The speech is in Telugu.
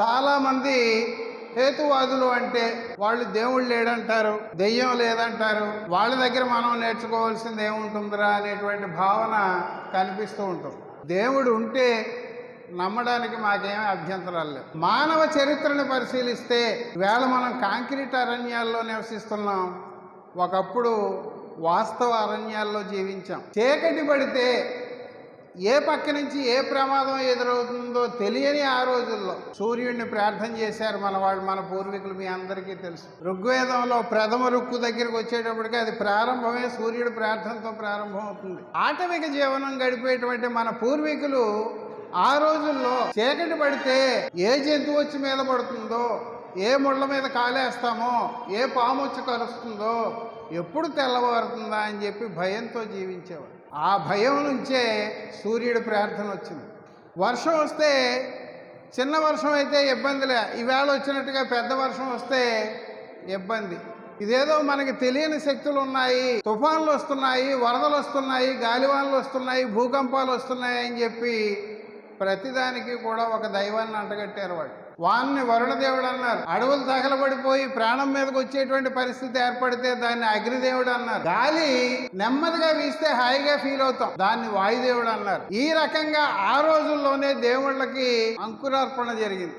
చాలామంది హేతువాదులు అంటే వాళ్ళు దేవుడు లేడంటారు దెయ్యం లేదంటారు. వాళ్ళ దగ్గర మనం నేర్చుకోవాల్సింది ఏముంటుందిరా అనేటువంటి భావన కనిపిస్తూ ఉంటుంది. దేవుడు ఉంటే నమ్మడానికి మాకేమీ అభ్యంతరాలు లేవు. మానవ చరిత్రను పరిశీలిస్తే వేళ మనం కాంక్రీట్ అరణ్యాల్లో నివసిస్తున్నాం. ఒకప్పుడు వాస్తవ అరణ్యాల్లో జీవించాం. చీకటి పడితే ఏ పక్క నుంచి ఏ ప్రమాదం ఎదురవుతుందో తెలియని ఆ రోజుల్లో సూర్యుడిని ప్రార్థన చేశారు మన వాళ్ళు మన పూర్వీకులు మీ అందరికీ తెలుసు. ఋగ్వేదంలో ప్రథమ రుక్కు దగ్గరికి వచ్చేటప్పటికి అది ప్రారంభమే సూర్యుడి ప్రార్థనతో ప్రారంభం అవుతుంది. ఆటవిక జీవనం గడిపేటువంటి మన పూర్వీకులు ఆ రోజుల్లో చీకటి పడితే ఏ జంతువు వచ్చి మీద పడుతుందో ఏ ముళ్ళ మీద కాలేస్తామో ఏ పాము వచ్చి కలుస్తుందో ఎప్పుడు తెల్లవారుతుందా అని చెప్పి భయంతో జీవించేవాడు. ఆ భయం నుంచే సూర్యుడి ప్రార్థన వచ్చింది. వర్షం వస్తే చిన్న వర్షం అయితే ఇబ్బందిలే ఈవేళ వచ్చినట్టుగా పెద్ద వర్షం వస్తే ఇబ్బంది. ఇదేదో మనకి తెలియని శక్తులు ఉన్నాయి. తుఫాన్లు వస్తున్నాయి వరదలు వస్తున్నాయి గాలివానలు వస్తున్నాయి భూకంపాలు వస్తున్నాయి అని చెప్పి ప్రతిదానికి కూడా ఒక దైవాన్ని అంటగట్టారు వాడు వాన్ని వరుణదేవుడు అన్నారు. అడవులు తగలబడిపోయి ప్రాణం మీదకి వచ్చేటువంటి పరిస్థితి ఏర్పడితే దాన్ని అగ్నిదేవుడు అన్నారు. గాలి నెమ్మదిగా వీస్తే హాయిగా ఫీల్ అవుతాం. దాన్ని వాయుదేవుడు అన్నారు. ఈ రకంగా ఆ రోజుల్లోనే దేవుళ్ళకి అంకురార్పణ జరిగింది.